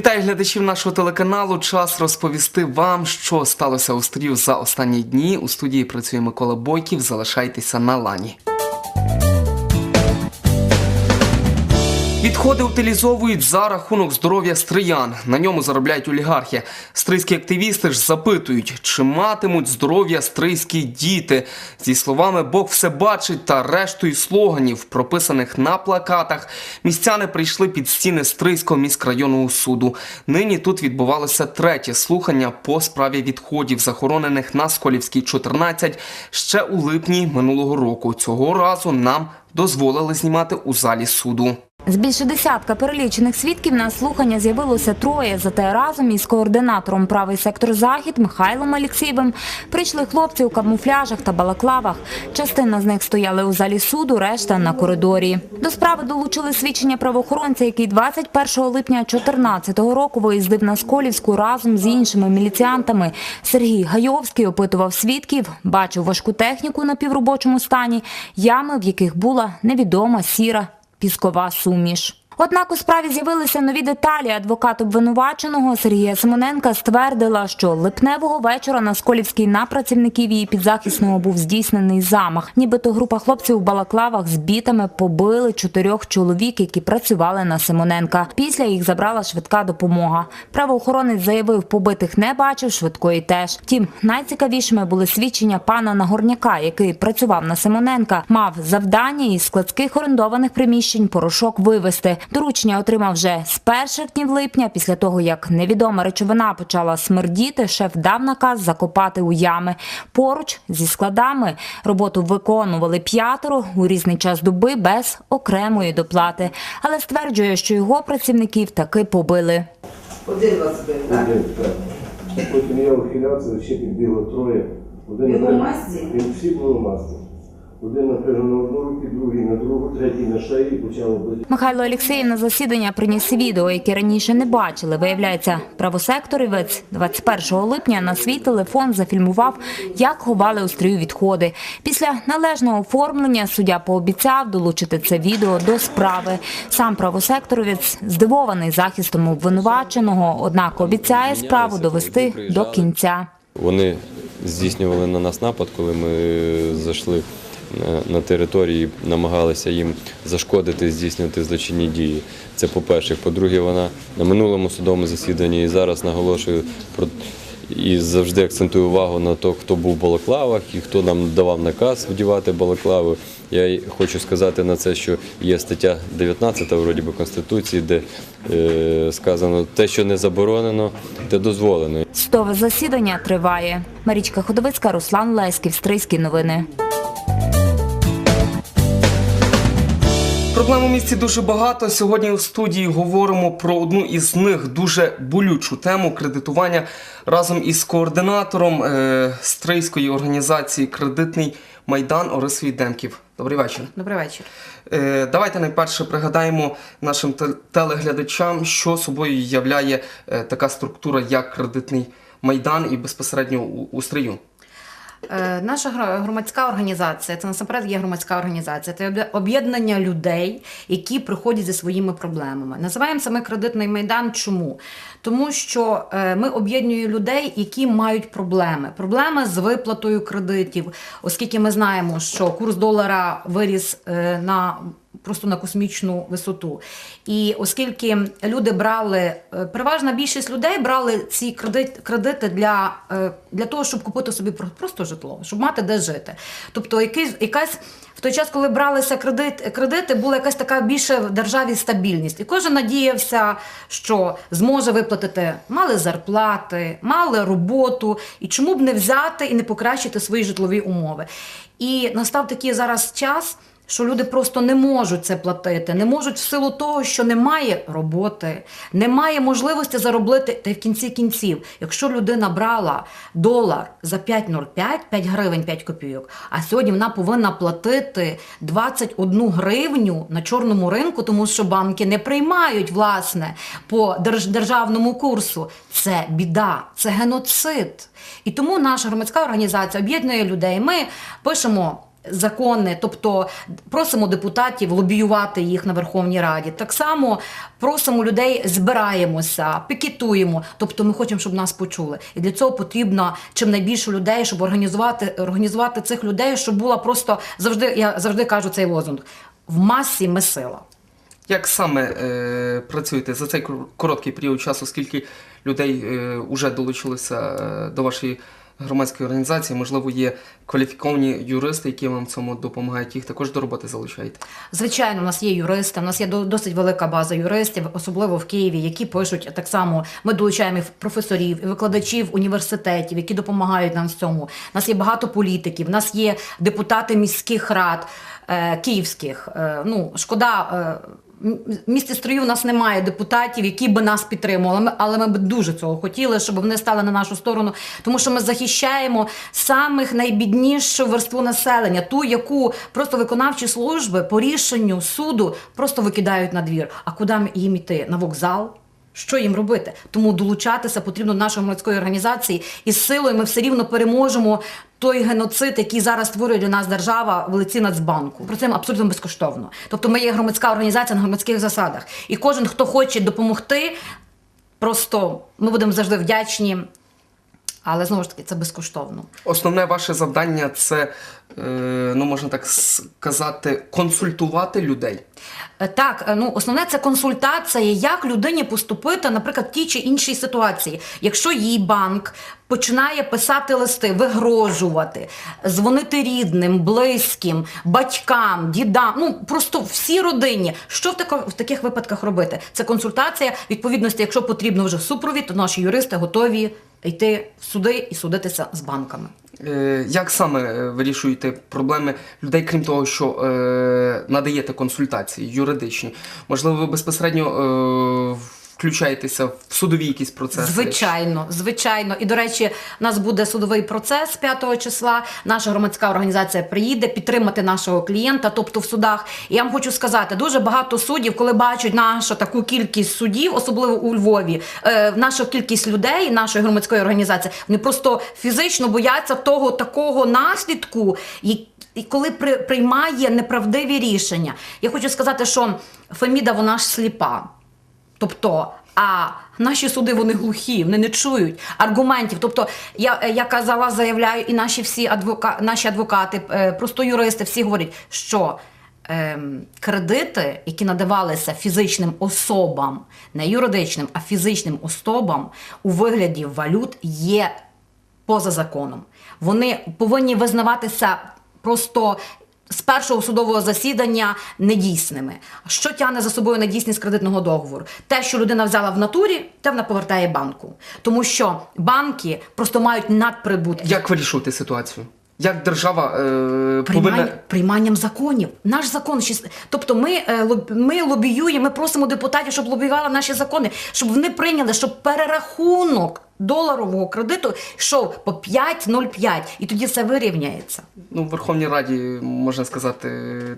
Вітаю глядачів нашого телеканалу. Час розповісти вам, що сталося у стрію за останні дні. У студії працює Микола Бойків. Залишайтеся на лані. Відходи утилізовують за рахунок здоров'я стриян. На ньому заробляють олігархи. Стрийські активісти ж запитують, чи матимуть здоров'я стрийські діти. Зі словами Бог все бачить та рештою слоганів, прописаних на плакатах, містяни прийшли під стіни Стрийського міськрайонного суду. Нині тут відбувалося третє слухання по справі відходів, захоронених на Сколівській 14 ще у липні минулого року. Цього разу нам дозволили знімати у залі суду. З більше десятка перелічених свідків на слухання з'явилося троє. Зате разом із координатором правий сектор захід Михайлом Алєксєєвим прийшли хлопці у камуфляжах та балаклавах. Частина з них стояли у залі суду, решта на коридорі. До справи долучили свідчення правоохоронця, який 21 липня 2014 року виїздив на Сколівську разом з іншими міліціантами. Сергій Гайовський опитував свідків, бачив важку техніку на півробочому стані, ями, в яких була невідома сіра піскова суміш. Однак у справі з'явилися нові деталі. Адвокат обвинуваченого Сергія Симоненка ствердила, що липневого вечора на Сколівській на працівників її підзахисного був здійснений замах. Нібито група хлопців у балаклавах з бітами побили чотирьох чоловік, які працювали на Симоненка. Після їх забрала швидка допомога. Правоохоронець заявив, побитих не бачив, швидкої теж. Втім, найцікавішими були свідчення пана Нагорняка, який працював на Симоненка, мав завдання із складських орендованих приміщень порошок вивезти. Доручення отримав вже з перших днів липня. Після того, як невідома речовина почала смердіти, шеф дав наказ закопати у ями. Поруч зі складами роботу виконували п'ятеро у різний час доби без окремої доплати. Але стверджує, що його працівників таки побили. Один вас бив, так? Один, так. Потім я ухилявся, ще підбігло троє. Один Він у масці? Він всі були в масці. Один напряжав на одну руку, другий на другу, третій на шиї, почав бити. Михайло Олексєєв на засідання приніс відео, яке раніше не бачили. Виявляється, правосекторівець 21 липня на свій телефон зафільмував, як ховали у стрію відходи. Після належного оформлення суддя пообіцяв долучити це відео до справи. Сам правосекторівець здивований захистом обвинуваченого, однак обіцяє справу довести до кінця. Вони здійснювали на нас напад, коли ми зайшли на- території, намагалися їм зашкодити, здійснювати злочинні дії. Це по-перше. По-друге, вона на минулому судовому засіданні і зараз наголошую про і завжди акцентую увагу на те, хто був в балаклавах і хто нам давав наказ вдівати балаклави. Я хочу сказати на це, що є стаття 19 вроді би Конституції, де е, сказано те, що не заборонено, те дозволено. Судове засідання триває. Марічка Ходовицька, Руслан Леськів, Стрийські новини. Проблем у місті дуже багато. Сьогодні у студії говоримо про одну із них дуже болючу тему кредитування разом із координатором е, стрийської організації Кредитний майдан Орисові Демків. Добрий вечір. Добрий вечір. Е, давайте найперше пригадаємо нашим телеглядачам, що собою являє е, така структура, як кредитний майдан, і безпосередньо у, у стрию. Е, Наша громадська організація, це насамперед є громадська організація, це об'єднання людей, які приходять зі своїми проблемами. Називаємо це ми кредитний майдан. Чому? Тому що е, ми об'єднуємо людей, які мають проблеми. Проблеми з виплатою кредитів, оскільки ми знаємо, що курс долара виріс е, на просто на космічну висоту. І оскільки люди брали, е, переважна більшість людей брали ці кредит, кредити для, е, для того, щоб купити собі про- просто житло, щоб мати де жити. Тобто, якийсь, якась в той час, коли бралися кредит, кредити, була якась така більша в державі стабільність. І кожен надіявся, що зможе виплатити, мали зарплати, мали роботу, і чому б не взяти і не покращити свої житлові умови. І настав такий зараз час що люди просто не можуть це платити, не можуть в силу того, що немає роботи, немає можливості заробити. Та й в кінці кінців, якщо людина брала долар за 5,05, 5 гривень 5 копійок, а сьогодні вона повинна платити 21 гривню на чорному ринку, тому що банки не приймають власне по держ- державному курсу. Це біда, це геноцид. І тому наша громадська організація об'єднує людей. Ми пишемо закони, тобто просимо депутатів лобіювати їх на Верховній Раді. Так само просимо людей, збираємося, пікетуємо. Тобто ми хочемо, щоб нас почули. І для цього потрібно чим найбільше людей, щоб організувати, організувати цих людей, щоб була просто завжди, я завжди кажу цей лозунг: в масі ми сила. Як саме е, працюєте за цей короткий період часу, скільки людей е, вже долучилося е, до вашої громадської організації? Можливо, є кваліфіковані юристи, які вам в цьому допомагають, їх також до роботи залучаєте? Звичайно, у нас є юристи, у нас є до- досить велика база юристів, особливо в Києві, які пишуть так само. Ми долучаємо професорів, і викладачів університетів, які допомагають нам в цьому. У нас є багато політиків, у нас є депутати міських рад е, київських. Е, ну, шкода. Е, в місті строю у нас немає депутатів, які би нас підтримували. Але ми б дуже цього хотіли, щоб вони стали на нашу сторону, тому що ми захищаємо самих найбіднішу верству населення, ту, яку просто виконавчі служби по рішенню суду просто викидають на двір. А куди їм іти? На вокзал? Що їм робити? Тому долучатися потрібно нашої громадської організації, і з силою ми все рівно переможемо той геноцид, який зараз створює для нас держава в лиці Нацбанку. Це абсолютно безкоштовно. Тобто ми є громадська організація на громадських засадах. І кожен, хто хоче допомогти, просто ми будемо завжди вдячні. Але знову ж таки, це безкоштовно. Основне ваше завдання це, е, ну можна так сказати, консультувати людей. Е, Так, е, ну основне це консультація, як людині поступити, наприклад, в тій чи іншій ситуації. Якщо їй банк починає писати листи, вигрожувати, дзвонити рідним, близьким, батькам, дідам, ну просто всій родині. Що в, тако, в таких випадках робити? Це консультація. Відповідності, якщо потрібно вже супровід, то наші юристи готові йти в суди і судитися з банками. Е, Як саме е, вирішуєте проблеми людей, крім того, що е, надаєте консультації юридичні? Можливо, ви безпосередньо е, включаєтеся в судові якісь процеси? Звичайно, звичайно. І до речі, у нас буде судовий процес 5 числа. Наша громадська організація приїде підтримати нашого клієнта, тобто в судах. І я вам хочу сказати, дуже багато суддів, коли бачать нашу таку кількість судів, особливо у Львові, е, нашу кількість людей, нашої громадської організації, вони просто фізично бояться того такого наслідку. і- коли при, приймає неправдиві рішення, я хочу сказати, що Феміда вона ж сліпа. Тобто, а наші суди вони глухі, вони не чують аргументів. Тобто, я, я казала, заявляю, і наші всі адвока, наші адвокати, е, просто юристи, всі говорять, що ем, кредити, які надавалися фізичним особам, не юридичним, а фізичним особам у вигляді валют є поза законом. Вони повинні визнаватися просто. З першого судового засідання недійсними. Що тягне за собою недійсність кредитного договору? Те, що людина взяла в натурі, те вона повертає банку. Тому що банки просто мають надприбутки. Як вирішувати ситуацію? Як держава е, Приймання, повинна прийманням законів. Наш закон, тобто ми, е, ми лобіюємо, ми просимо депутатів, щоб лобіювали наші закони, щоб вони прийняли, щоб перерахунок доларового кредиту йшов по 5,05, і тоді все вирівняється. ну, в Верховній Раді, можна сказати,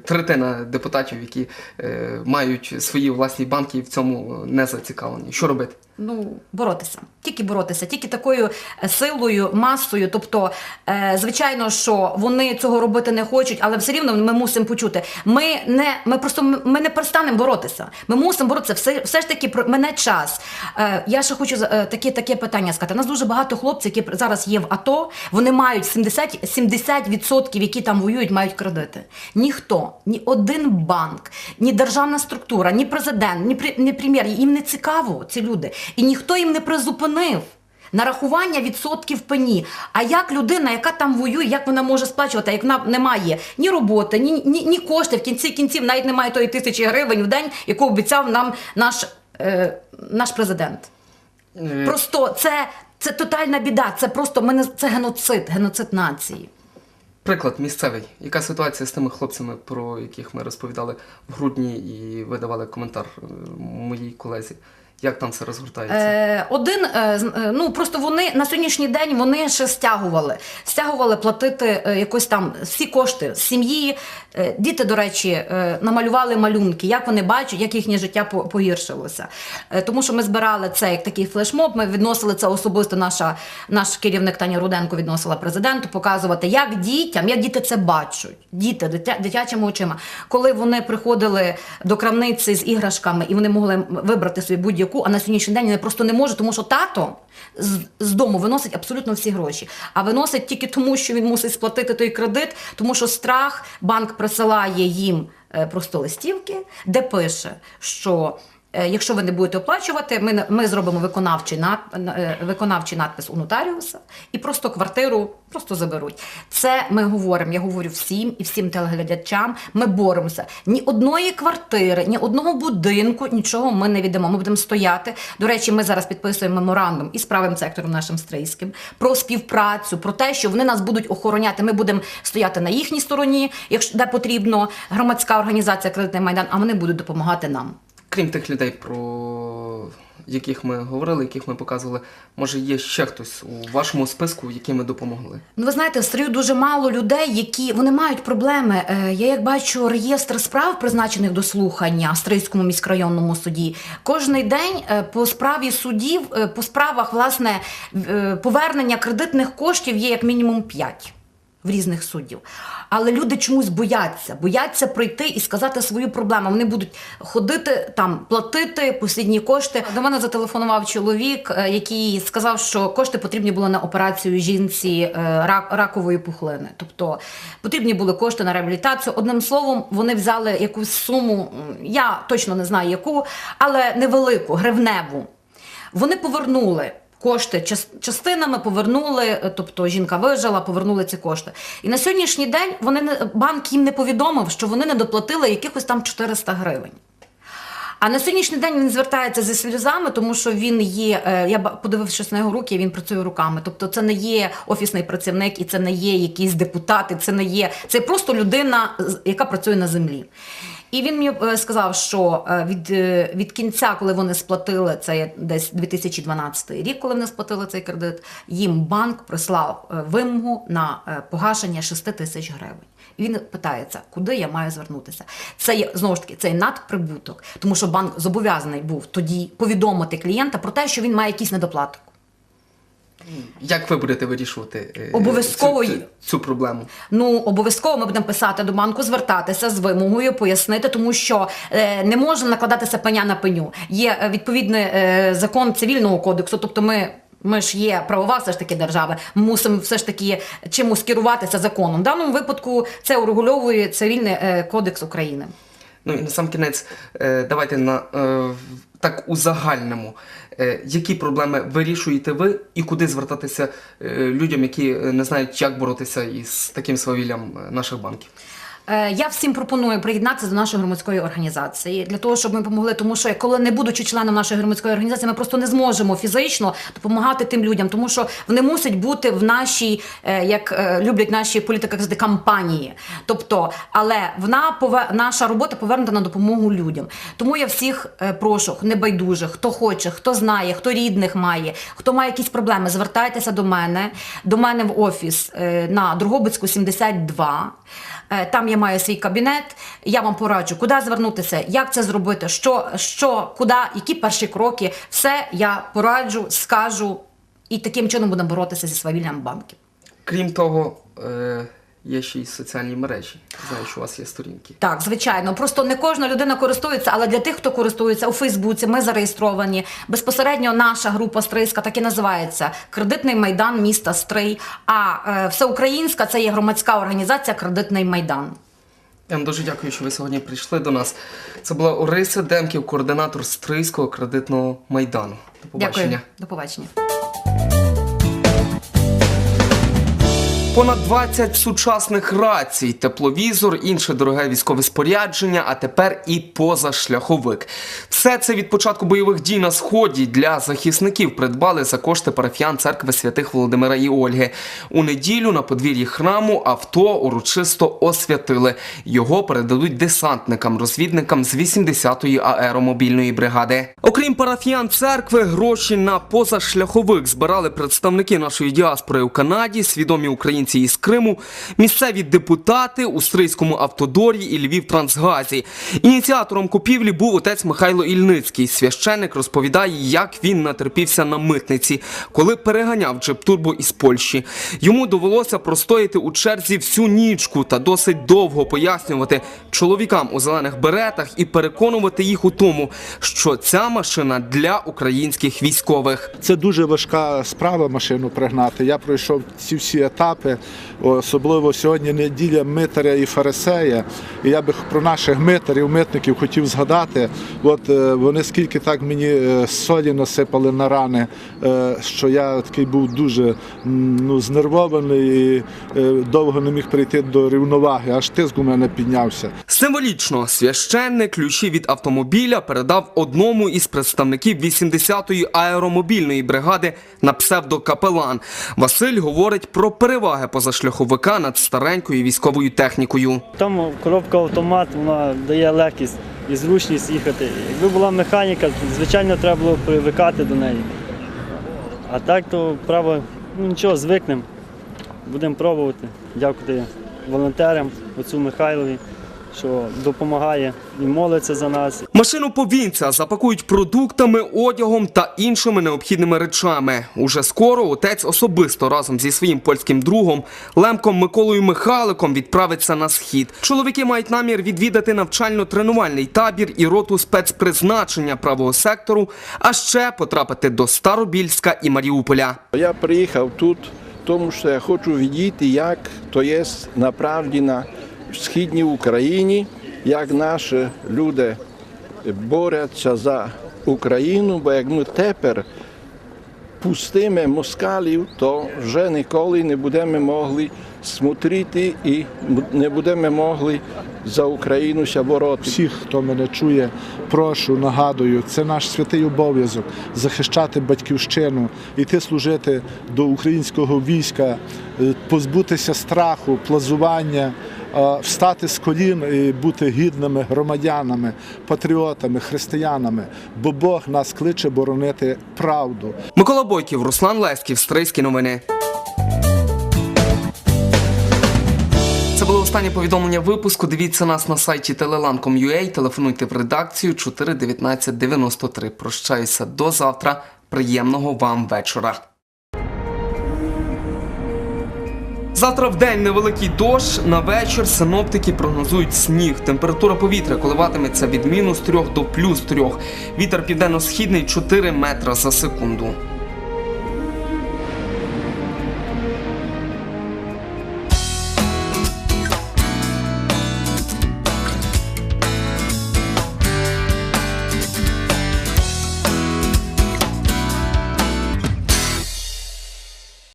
третина депутатів, які е, мають свої власні банки і в цьому не зацікавлені. Що робити? Ну, боротися, тільки боротися, тільки такою е, силою, масою. Тобто, е, звичайно, що вони цього робити не хочуть, але все рівно ми мусимо почути. Ми не ми просто ми не перестанемо боротися. Ми мусимо боротися. Все, все ж таки про мене час. Е, я ще хочу е, таке, таке питання сказати. У нас дуже багато хлопців, які зараз є в АТО. Вони мають 70, 70%, які там воюють, мають кредити. Ніхто, ні один банк, ні державна структура, ні президент, ні, пре- ні прем'єр. Їм не цікаво ці люди. І ніхто їм не призупинив. Нарахування відсотків пені. А як людина, яка там воює, як вона може сплачувати, як вона не має ні роботи, ні, ні, ні коштів, в кінці кінців навіть немає тої тисячі гривень в день, яку обіцяв нам наш, е, наш президент. Е, Просто це, це тотальна біда. Це просто мене це геноцид, геноцид нації. Приклад місцевий. Яка ситуація з тими хлопцями, про яких ми розповідали в грудні і ви давали коментар е, моїй колезі? Як там це розгортається? Е, один, е, е, ну просто вони на сьогоднішній день вони ще стягували. Стягували платити е, якось там всі кошти з сім'ї. Е, діти, до речі, е, намалювали малюнки, як вони бачать, як їхнє життя по- погіршилося. Е, тому що ми збирали це як такий флешмоб. Ми відносили це особисто. Наша наш керівник Таня Руденко відносила президенту, показувати, як дітям, як діти це бачать. Діти дитя, дитячими очима. Коли вони приходили до крамниці з іграшками і вони могли вибрати собі будь-яку, а на сьогоднішній день вони просто не може, тому що тато з, з дому виносить абсолютно всі гроші. А виносить тільки тому, що він мусить сплатити той кредит, тому що страх банк присилає їм е, просто листівки, де пише, що. Е, Якщо ви не будете оплачувати, ми, ми зробимо виконавчий, над, е, виконавчий надпис у нотаріуса і просто квартиру просто заберуть. Це ми говоримо, я говорю всім і всім телеглядачам. Ми боремося. Ні одної квартири, ні одного будинку, нічого ми не віддамо. Ми будемо стояти. До речі, ми зараз підписуємо меморандум із правим сектором нашим стрийським про співпрацю, про те, що вони нас будуть охороняти. Ми будемо стояти на їхній стороні, якщо де потрібно, громадська організація Кредитний майдан, а вони будуть допомагати нам. Крім тих людей, про яких ми говорили, яких ми показували, може є ще хтось у вашому списку, яким ми допомогли? Ну, ви знаєте, в дуже мало людей, які вони мають проблеми. Е, Я як бачу реєстр справ, призначених до слухання в Стрийському міськрайонному суді. Кожний день е, по справі судів, е, по справах, власне, повернення кредитних коштів є як мінімум 5 в різних суддів. Але люди чомусь бояться, бояться прийти і сказати свою проблему. Вони будуть ходити там, платити послідні кошти. До мене зателефонував чоловік, е, який сказав, що кошти потрібні були на операцію жінці е, рак, ракової пухлини. Тобто потрібні були кошти на реабілітацію. Одним словом, вони взяли якусь суму, я точно не знаю яку, але невелику, гривневу. Вони повернули. Кошти частинами повернули, е, тобто жінка вижила, повернули ці кошти. І на сьогоднішній день вони банк їм не повідомив, що вони не доплатили якихось там 400 гривень. А на сьогоднішній день він звертається зі сльозами, тому що він є. е, Я подивившись на його руки, він працює руками. Тобто, це не є офісний працівник, і це не є якісь депутати, це не є це просто людина, яка працює на землі. І він мені е, сказав, що е, від, е, від кінця, коли вони сплатили це десь 2012 рік, коли вони сплатили цей кредит, їм банк прислав вимогу на погашення 6 тисяч гривень. І він питається, куди я маю звернутися. Це є знову ж таки цей надприбуток, тому що банк зобов'язаний був тоді повідомити клієнта про те, що він має якийсь недоплаток. Як ви будете вирішувати е, Обов'язково цю, цю, цю проблему? Ну обов'язково ми будемо писати до банку, звертатися з вимогою, пояснити, тому що е, не може накладатися пеня на пеню. Є е, відповідний е, закон цивільного кодексу, тобто ми. Ми ж є правова все ж таки держава, мусимо все ж таки чимось керуватися законом. В даному випадку це урегульовує цивільний е, кодекс України. Ну і на сам кінець, давайте на так у загальному. Е, які проблеми вирішуєте ви і куди звертатися е, людям, які е, не знають, як боротися із таким свавіллям наших банків? Е, Я всім пропоную приєднатися до нашої громадської організації для того, щоб ми допомогли, тому що коли не будучи членом нашої громадської організації, ми просто не зможемо фізично допомагати тим людям, тому що вони мусять бути в нашій, е, як е, люблять наші політики казати, кампанії. Тобто, але вона наша робота повернута на допомогу людям. Тому я всіх прошу, небайдужих, хто хоче, хто знає, хто рідних має, хто має якісь проблеми, звертайтеся до мене, до мене в офіс на Другобицьку 72. Е, Там я маю свій кабінет. Я вам пораджу, куди звернутися, як це зробити, що, що, куди, які перші кроки. Все я пораджу, скажу, і таким чином будемо боротися зі свавіллям банків. Крім того, е, є ще й соціальні мережі. Знаю, що у вас є сторінки. Так, звичайно. Просто не кожна людина користується, але для тих, хто користується у Фейсбуці, ми зареєстровані. Безпосередньо наша група Стрийська так і називається Кредитний майдан міста Стрий. А е, всеукраїнська це є громадська організація Кредитний майдан. Я вам дуже дякую, що ви сьогодні прийшли до нас. Це була Ориса Демків, координатор Стрийського кредитного майдану. До побачення. Дякую. До побачення. Понад 20 сучасних рацій, тепловізор, інше дороге військове спорядження, а тепер і позашляховик. Все це від початку бойових дій на сході для захисників придбали за кошти парафіян церкви святих Володимира і Ольги. У неділю на подвір'ї храму авто урочисто освятили. Його передадуть десантникам, розвідникам з 80-ї аеромобільної бригади. Окрім парафіян церкви, гроші на позашляховик збирали представники нашої діаспори у Канаді, свідомі українці із Криму, місцеві депутати у Стрийському автодорі і Львів Трансгазі. Ініціатором купівлі був отець Михайло Ільницький. Священник розповідає, як він натерпівся на митниці, коли переганяв джип із Польщі. Йому довелося простояти у черзі всю нічку та досить довго пояснювати чоловікам у зелених беретах і переконувати їх у тому, що ця машина для українських військових. Це дуже важка справа машину пригнати. Я пройшов ці всі етапи, особливо сьогодні неділя митаря і фарисея. І я би про наших митарів, митників хотів згадати. От е, вони скільки так мені е, солі насипали на рани, е, що я такий був дуже ну, знервований і довго не міг прийти до рівноваги, аж тиск у мене піднявся. Символічно священник ключі від автомобіля передав одному із представників 80-ї аеромобільної бригади на псевдокапелан. Василь говорить про переваги позашляховика над старенькою військовою технікою. Там коробка автомат, вона дає легкість і зручність їхати. Якби була механіка, звичайно, треба було привикати до неї. А так, то право, ну нічого, звикнемо. Будемо пробувати. Дякувати волонтерам, оцю Михайлові, що допомагає і молиться за нас. Машину повінця запакують продуктами, одягом та іншими необхідними речами. Уже скоро отець особисто разом зі своїм польським другом Лемком Миколою Михаликом відправиться на схід. Чоловіки мають намір відвідати навчально-тренувальний табір і роту спецпризначення правого сектору, а ще потрапити до Старобільська і Маріуполя. Я приїхав тут, тому що я хочу відійти, як то є направді на східній Україні, як наші люди борються за Україну, бо як ми тепер пустимо москалів, то вже ніколи не будемо могли смотрити і не будемо могли за Україну ся бороти. Всіх, хто мене чує, прошу, нагадую, це наш святий обов'язок захищати батьківщину, іти служити до українського війська, е, позбутися страху, плазування, встати з колін і бути гідними громадянами, патріотами, християнами, бо Бог нас кличе боронити правду. Микола Бойків, Руслан Леськів, Стрийські новини. Це було останнє повідомлення випуску. Дивіться нас на сайті telelan.com.ua, телефонуйте в редакцію 419 93. Прощаюся до завтра. Приємного вам вечора. Завтра в день невеликий дощ, на вечір синоптики прогнозують сніг. Температура повітря коливатиметься від мінус 3 до плюс 3. Вітер південно-східний 4 метра за секунду.